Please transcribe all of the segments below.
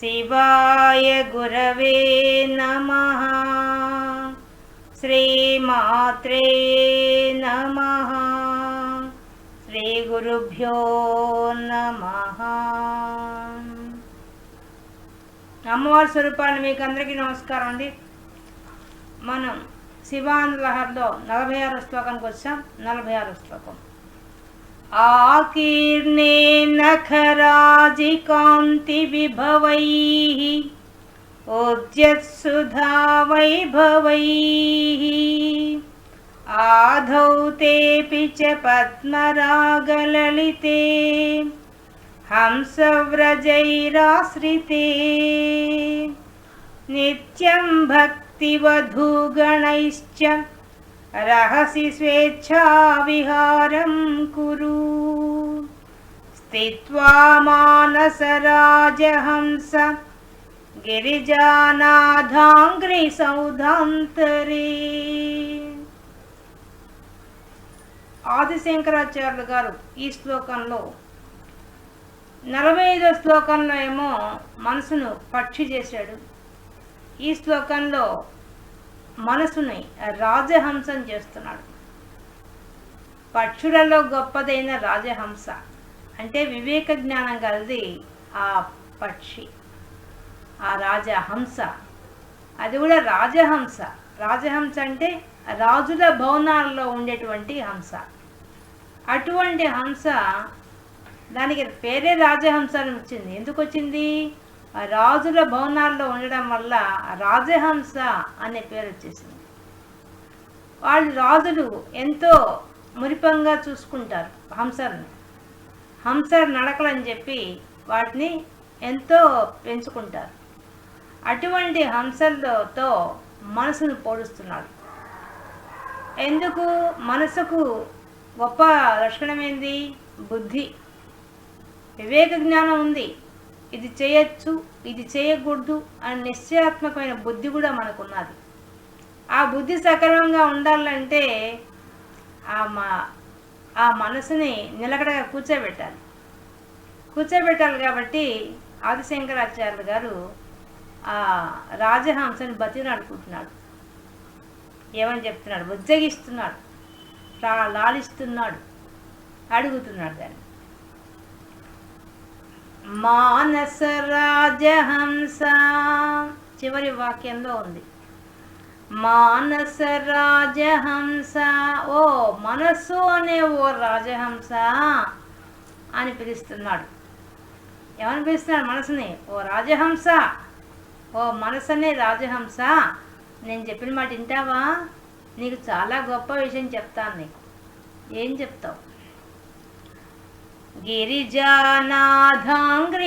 శివాయ గురవే నమ. శ్రీమాత్రే నమ. శ్రీ గురుభ్యో నమ. అమ్మవారి స్వరూపాన్ని మీకు అందరికీ నమస్కారం అండి. మనం శివానంద లహర్లో నలభై ఆరు శ్లోకానికి వచ్చాం. నలభై ఆరు శ్లోకం. आकीर्णे नखराजिकान्तिविभवैः ऊर्जत्सुधा वैभवैः। आधौ तेऽपि च पद्मरागललिते हंसव्रजैराश्रिते। नित्यं भक्तिवधूगणैश्च रहसि स्वेच्छाविहारं कुरु स्थित्वा मानसराजहंस గిరిజానాథాంగ్రిసౌధాంతరే ఆదిశంకరాచార్యులు గారు ఈ శ్లోకంలో నలభై ఐదో శ్లోకంలో ఏమో మనసును పక్షి చేశాడు ఈ శ్లోకంలో మనసుని రాజహంసం చేస్తున్నాడు. పక్షులలో గొప్పదైన రాజహంస అంటే వివేక జ్ఞానం కలిది ఆ పక్షి ఆ రాజహంస. అది కూడా రాజహంస. రాజహంస అంటే రాజుల భవనాల్లో ఉండేటువంటి హంస. అటువంటి హంస దానికి పేరే రాజహంస అని వచ్చింది. ఎందుకు వచ్చింది? రాజుల భవనాల్లో ఉండడం వల్ల రాజహంస అనే పేరు వచ్చేసింది. వాళ్ళు రాజులు ఎంతో మురిపంగా చూసుకుంటారు హంసలను. హంస నడకలని చెప్పి వాటిని ఎంతో పెంచుకుంటారు. అటువంటి హంసలతో మనసును పోడుస్తున్నాడు. ఎందుకు? మనసుకు గొప్ప లక్షణమైంది? బుద్ధి. వివేక జ్ఞానం ఉంది. ఇది చేయొచ్చు ఇది చేయకూడదు అనే నిశ్చయాత్మకమైన బుద్ధి కూడా మనకు ఉన్నది ఆ బుద్ధి సక్రమంగా ఉండాలంటే ఆ మా ఆ మనసుని నిలకడగా కూర్చోబెట్టాలి. కూర్చోబెట్టాలి కాబట్టి ఆదిశంకరాచార్యులు గారు ఆ రాజహంసని బతినాడుకుంటున్నాడు ఏమని చెప్తున్నాడు? ఉజ్జగిస్తున్నాడు లాలిస్తున్నాడు. అడుగుతున్నాడు దాన్ని. మానస రాజహంస చివరి వాక్యంలో ఉంది. మానస రాజహంస ఓ మనస్సు అనే ఓ రాజహంస అని పిలుస్తున్నాడు. ఏమని పిలుస్తున్నాడు మనసుని? ఓ రాజహంస. ఓ మనసు అనే రాజహంస. నేను చెప్పిన మాట వింటావా? నీకు చాలా గొప్ప విషయం చెప్తాను నీకు. ఏం చెప్తావు?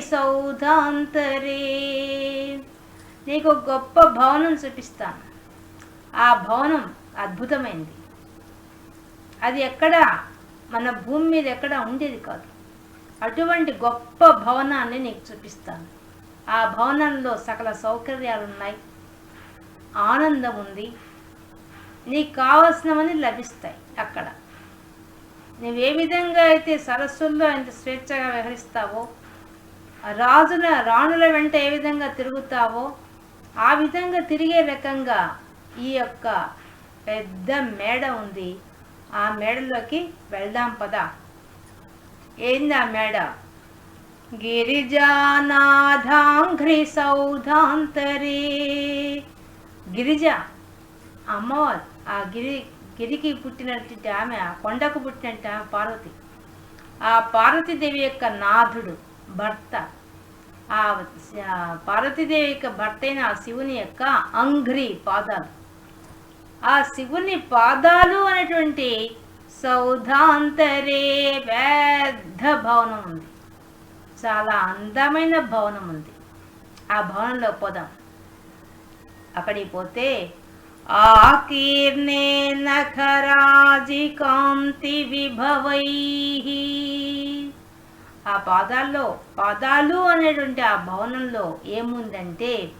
సౌధాంతరే. నీకు ఒక గొప్ప భవనం చూపిస్తాను. ఆ భవనం అద్భుతమైంది. అది ఎక్కడ? మన భూమి మీద ఎక్కడ ఉండేది కాదు. అటువంటి గొప్ప భవనాన్ని నీకు చూపిస్తాను. ఆ భవనంలో సకల సౌకర్యాలు ఉన్నాయి. ఆనందం ఉంది. నీకు కావలసినవన్నీ లభిస్తాయి అక్కడ. నువ్వు ఏ విధంగా అయితే సరస్సుల్లో ఎంత స్వేచ్ఛగా వ్యవహరిస్తావో రాజుల రాణుల వెంట ఏ విధంగా తిరుగుతావో ఆ విధంగా తిరిగే రకంగా ఈ యొక్క పెద్ద మేడ ఉంది. ఆ మేడలోకి వెళ్దాం పద. ఏంది ఆ మేడ? గిరిజానాథాంఘ్రి సౌధాంతరే గిరిజ అమ్మవారు ఆ గిరి గిరికి పుట్టినటువంటి ఆమె ఆ కొండకు పుట్టినట్టు ఆమె పార్వతి. ఆ పార్వతీదేవి యొక్క నాథుడు భర్త. ఆ ఆ పార్వతీదేవి యొక్క భర్త అయిన ఆ శివుని యొక్క అంఘ్రి పాదాలు. ఆ శివుని పాదాలు అనేటువంటి సౌధాంతరే పెద్ద భవనం ఉంది. చాలా అందమైన భవనం ఉంది. ఆ భవనంలో పోదాం. అక్కడికి పోతే ఆకీర్ణే నఖరాజి కాంతి విభవై ఆ పాదాల్లో పాదాలు అనేటువంటి ఆ భవనంలో ఏముందంటే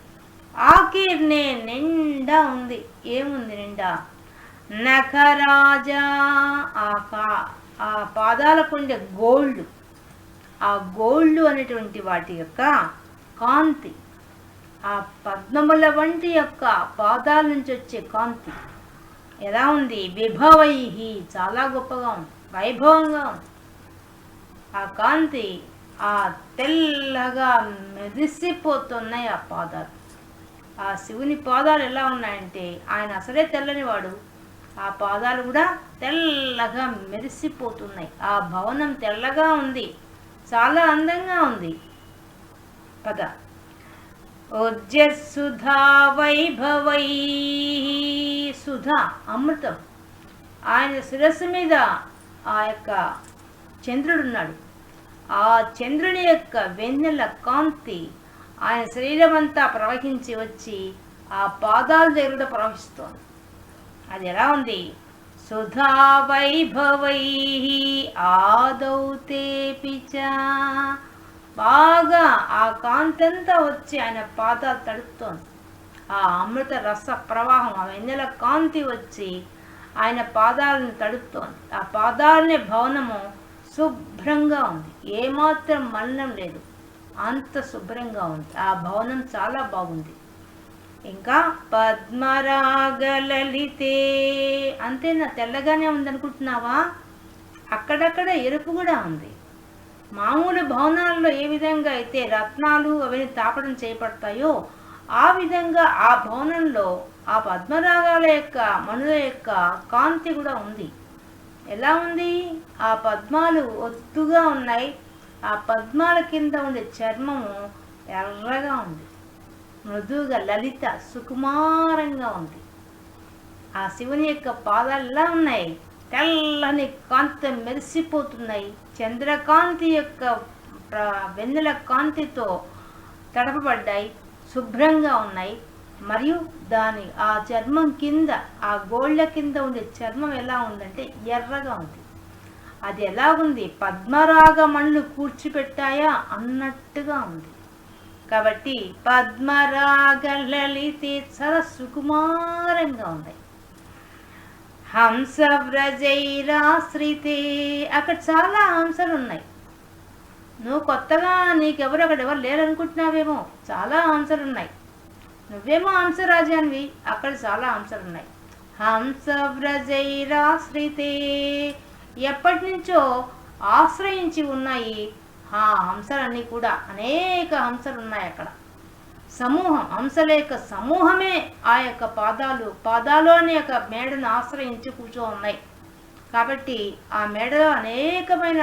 ఆకీర్ణే నిండా ఉంది. ఏముంది నిండా? నఖరాజా ఆ కా ఆ పాదాలకు ఉండే గోల్డ్. ఆ గోల్డ్ అనేటువంటి వాటి యొక్క కాంతి. ఆ పద్మముల వంటి యొక్క పాదాల నుంచి వచ్చే కాంతి. ఎలా ఉంది? విభవై చాలా గొప్పగా ఉంది. వైభవంగా ఉంది. ఆ కాంతి ఆ తెల్లగా మెరిసిపోతున్నాయి ఆ పాదాలు. ఆ శివుని పాదాలు ఎలా ఉన్నాయంటే ఆయన అసలే తెల్లని వాడు ఆ పాదాలు కూడా తెల్లగా మెరిసిపోతున్నాయి ఆ భవనం తెల్లగా ఉంది. చాలా అందంగా ఉంది. పద. సుధా వైభవై. సుధా అమృతం. ఆయన శిరస్సు మీద ఆ యొక్క చంద్రుడున్నాడు. ఆ చంద్రుని యొక్క వెన్నెల కాంతి ఆయన శరీరం అంతా ప్రవహించి వచ్చి ఆ పాదాల దగ్గర ప్రవహిస్తోంది. అది ఎలా ఉంది? సుధా వైభవై ఆదౌతే పిచ బాగా ఆ కాంతంతా వచ్చి ఆయన పాదాలు తడుపుతోంది. ఆ అమృత రస ప్రవాహం ఆ వెన్నెల కాంతి వచ్చి ఆయన పాదాలను తడుపుతోంది. ఆ పాదాలనే భవనము శుభ్రంగా ఉంది. ఏమాత్రం మలినం లేదు. అంత శుభ్రంగా ఉంది. ఆ భవనం చాలా బాగుంది. ఇంకా పద్మరాగలలితే అంతేనా? తెల్లగానే ఉందనుకుంటున్నావా? అక్కడక్కడ ఎరుపు కూడా ఉంది. మామూలు భవనాల్లో ఏ విధంగా అయితే రత్నాలు అవన్నీ తాపడం చేపడతాయో ఆ విధంగా ఆ భవనంలో ఆ పద్మరాగాల యొక్క మనుల యొక్క కాంతి కూడా ఉంది. ఎలా ఉంది? ఆ పద్మాలు ఒత్తుగా ఉన్నాయి. ఆ పద్మాల కింద ఉండే చర్మము ఎర్రగా ఉంది. మృదువుగా లలిత సుకుమారంగా ఉంది. ఆ శివుని యొక్క పాదాలు ఎలా ఉన్నాయి? తెల్లని కాంతి మెరిసిపోతున్నాయి. చంద్రకాంతి యొక్క వెన్నెల కాంతితో తడపబడ్డాయి. శుభ్రంగా ఉన్నాయి. మరియు దాని ఆ చర్మం కింద ఆ గోళ్ళ కింద ఉండే చర్మం ఎలా ఉందంటే ఎర్రగా ఉంది. అది ఎలా ఉంది? పద్మరాగ మళ్ళు కూర్చిపెట్టాయా అన్నట్టుగా ఉంది. కాబట్టి పద్మరాగ లలితే సరస్సు సుకుమారంగా ఉన్నాయి. హంసవ్రజైరాశ్రితే. అక్కడ చాలా హంసలు ఉన్నాయి నువ్వు కొత్తగా నీకెవరు అక్కడ ఎవరు లేరనుకుంటున్నావేమో చాలా హంసలు ఉన్నాయి నువ్వేమో హంసరాజానివి అక్కడ చాలా హంసలు ఉన్నాయి హంస వ్రజైరాశ్రితే ఎప్పటి నుంచో ఆశ్రయించి ఉన్నాయి ఆ హంసలన్నీ కూడా. అనేక హంసలు ఉన్నాయి అక్కడ సమూహం హంసల యొక్క సమూహమే ఆ యొక్క పాదాలు పాదాలు అనే యొక్క మేడను ఆశ్రయించి కూర్చో ఉన్నాయి. కాబట్టి ఆ మేడలో అనేకమైన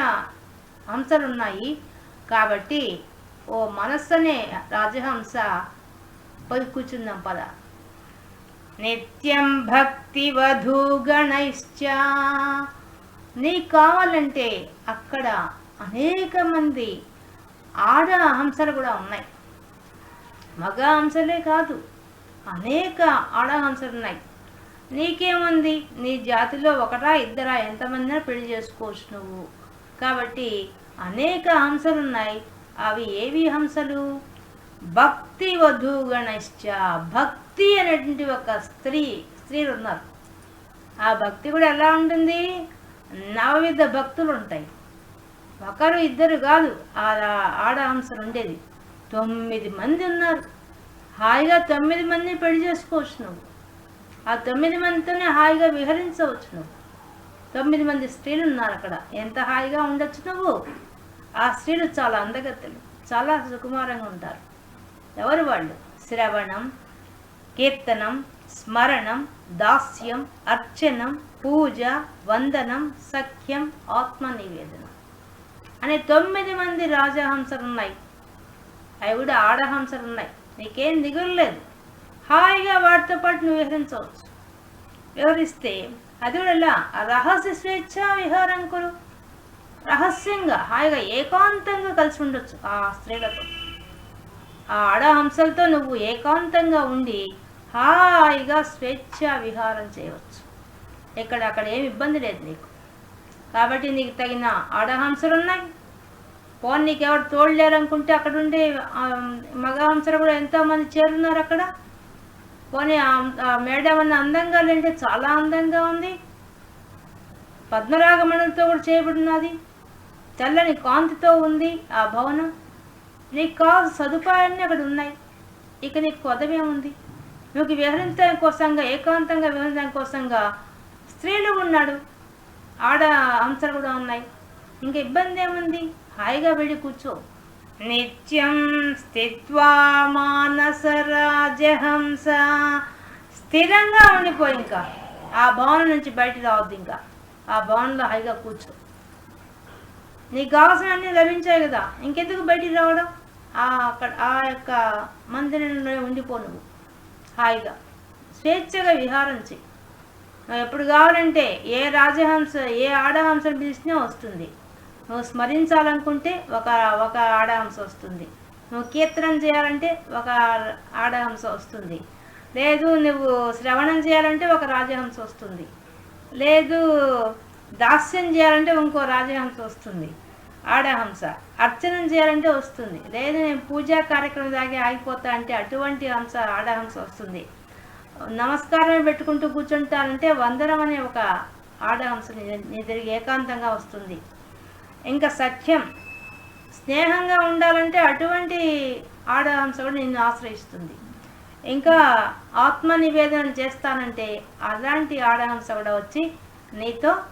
అంశాలు ఉన్నాయి కాబట్టి ఓ మనస్సనే రాజహంస పోయి కూర్చుందాం పద. నిత్యం భక్తి వధూగణైశ్చ. నీకు కావాలంటే అక్కడ అనేక మంది ఆడ హంసలు కూడా ఉన్నాయి. మగ హంసలే కాదు అనేక ఆడహంసలు ఉన్నాయి నీకేముంది? నీ జాతిలో ఒకటా ఇద్దరా? ఎంతమందినా పెళ్ళి చేసుకోవచ్చు నువ్వు. కాబట్టి అనేక హంసలు ఉన్నాయి అవి ఏవి హంసలు? భక్తి వధూగణశ్చ. భక్తి అనేటువంటి ఒక స్త్రీ స్త్రీలు ఉన్నారు. ఆ భక్తి కూడా ఎలా ఉంటుంది? నవవిధ భక్తులు ఉంటాయి. ఒకరు ఇద్దరు కాదు ఆ ఆడ హంసలు ఉండేది. తొమ్మిది మంది ఉన్నారు. హాయిగా తొమ్మిది మందిని పెళ్ళి చేసుకోవచ్చు నువ్వు ఆ తొమ్మిది మందితోనే హాయిగా విహరించవచ్చు నువ్వు తొమ్మిది మంది స్త్రీలు ఉన్నారు అక్కడ. ఎంత హాయిగా ఉండొచ్చు నువ్వు? ఆ స్త్రీలు చాలా అందగత్తెలు. చాలా సుకుమారంగా ఉంటారు. ఎవరు వాళ్ళు? శ్రవణం కీర్తనం స్మరణం దాస్యం అర్చనం పూజ వందనం సఖ్యం ఆత్మ నివేదనం అనే తొమ్మిది మంది రాజహంసలు ఉన్నాయి అవి కూడా ఆడహంసలు ఉన్నాయి నీకేం దిగులు లేదు. హాయిగా వాటితో పాటు నువ్వు విహరించవచ్చు వివరిస్తే అది కూడా ఎలా రహస్య స్వేచ్ఛ విహారంకులు రహస్యంగా హాయిగా ఏకాంతంగా కలిసి ఉండొచ్చు ఆ స్త్రీలతో. ఆ ఆడహంసలతో నువ్వు ఏకాంతంగా ఉండి హాయిగా స్వేచ్ఛ విహారం చేయవచ్చు. ఎక్కడ అక్కడ ఏమి ఇబ్బంది లేదు నీకు. కాబట్టి నీకు తగిన ఆడహంసలు ఉన్నాయి పోనీ నీకు ఎవరు తోడలేరనుకుంటే అక్కడ ఉండే మగ అంశాలు కూడా ఎంతోమంది చేరున్నారు అక్కడ? పోనీ ఆ మేడం అన్న అందంగా లేంటే చాలా అందంగా ఉంది. పద్మరాగమణులతో కూడా చేయబడినది. తెల్లని కాంతితో ఉంది ఆ భవనం. నీకు కావాల్సిన సదుపాయాలన్నీ అక్కడ ఉన్నాయి. ఇక నీకు కొదవేముంది నువ్వు విహరించడం కోసంగా ఏకాంతంగా విహరించడం కోసంగా స్త్రీలు ఉన్నాడు. ఆడ అంశాలు కూడా ఉన్నాయి. ఇంకా ఇబ్బంది ఏముంది? హాయిగా వెళ్ళి కూర్చో. నిత్యం స్థిత్వా మానస రాజహంస. స్థిరంగా ఉండిపోయి ఇంకా. ఆ భవనం నుంచి బయట రావద్దు ఇంకా. ఆ భవనంలో హాయిగా కూర్చో. నీకు కావాల్సినవన్నీ లభించాయి కదా. ఇంకెందుకు బయటికి రావడం? ఆ అక్కడ ఆ యొక్క మందిరంలో ఉండిపో నువ్వు. హాయిగా. స్వేచ్ఛగా విహారం చెయ్యి. నువ్వు ఎప్పుడు కావాలంటే ఏ రాజహంస ఏ ఆడహంసను పిలిచినా వస్తుంది. నువ్వు స్మరించాలనుకుంటే ఒక ఒక ఆడహంస వస్తుంది. నువ్వు కీర్తనం చేయాలంటే ఒక ఆడహంస వస్తుంది. లేదు నువ్వు శ్రవణం చేయాలంటే ఒక రాజహంస వస్తుంది. లేదు దాస్యం చేయాలంటే ఇంకో రాజహంస వస్తుంది. ఆడహంస. అర్చనం చేయాలంటే వస్తుంది. లేదు నేను పూజా కార్యక్రమం దాకా ఆగిపోతా అంటే అటువంటి హంస ఆడహంస వస్తుంది. నమస్కారం పెట్టుకుంటూ కూర్చుంటానంటే వందనం అనే ఒక ఆడహంస నీ- ఏకాంతంగా వస్తుంది. ఇంకా సఖ్యం స్నేహంగా ఉండాలంటే అటువంటి ఆడహంస కూడా నిన్ను ఆశ్రయిస్తుంది. ఇంకా ఆత్మ నివేదన చేస్తానంటే అలాంటి ఆడహంస కూడా వచ్చి నీతో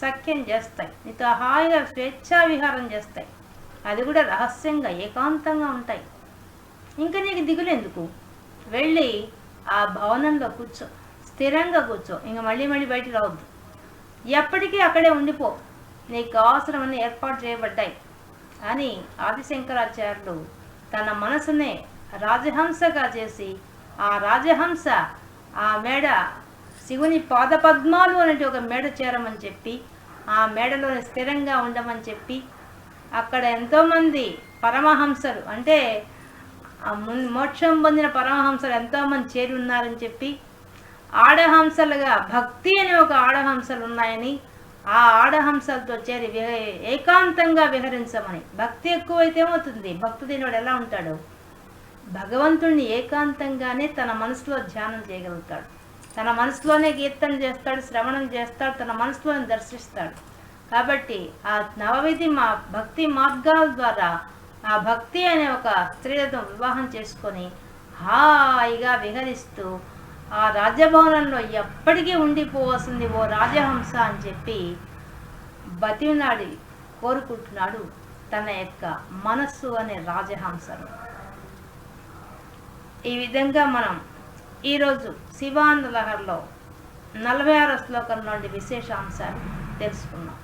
సఖ్యం చేస్తాయి. నీతో హాయిగా స్వేచ్ఛా విహారం చేస్తాయి. అది కూడా రహస్యంగా ఏకాంతంగా ఉంటాయి. ఇంకా నీకు దిగులేందుకు వెళ్ళి ఆ భవనంలో కూర్చో. స్థిరంగా కూర్చో. ఇంకా మళ్ళీ మళ్ళీ బయటికి రావద్దు. ఎప్పటికీ అక్కడే ఉండిపో. నీకు అవసరమని ఏర్పాటు చేయబడ్డాయి. అని ఆదిశంకరాచార్యులు తన మనసునే రాజహంసగా చేసి ఆ రాజహంస ఆ మేడ శివుని పాదపద్మాలు అనేటి ఒక మేడ చేరమని చెప్పి ఆ మేడలో స్థిరంగా ఉండమని చెప్పి అక్కడ ఎంతోమంది పరమహంసలు అంటే మోక్షం పొందిన పరమహంసలు ఎంతోమంది చేరి ఉన్నారని చెప్పి ఆడహంసలుగా భక్తి అనే ఒక ఆడహంసలు ఉన్నాయని ఆ ఆడహంసలతో చేరి ఏకాంతంగా విహరించమని. భక్తి ఎక్కువైతే ఏమవుతుంది? దీనివాడు ఎలా ఉంటాడు? భగవంతుణ్ణి ఏకాంతంగానే తన మనసులో ధ్యానం చేయగలుగుతాడు. తన మనసులోనే కీర్తన చేస్తాడు శ్రవణం చేస్తాడు తన మనసులోనే దర్శిస్తాడు. కాబట్టి ఆ నవవిధి మా భక్తి మార్గాల ద్వారా ఆ భక్తి అనే ఒక స్త్రీలతో వివాహం చేసుకొని హాయిగా విహరిస్తూ ఆ రాజభవనంలో ఎప్పటికీ ఉండిపోవాల్సింది ఓ రాజహంస అని చెప్పి బతినాడి కోరుకుంటున్నాడు తన యొక్క మనస్సు అనే రాజహంసను. ఈ విధంగా మనం ఈరోజు శివానంద లహర్లో నలభై ఆరో శ్లోకం నుండి విశేషాంశాలు తెలుసుకున్నాం.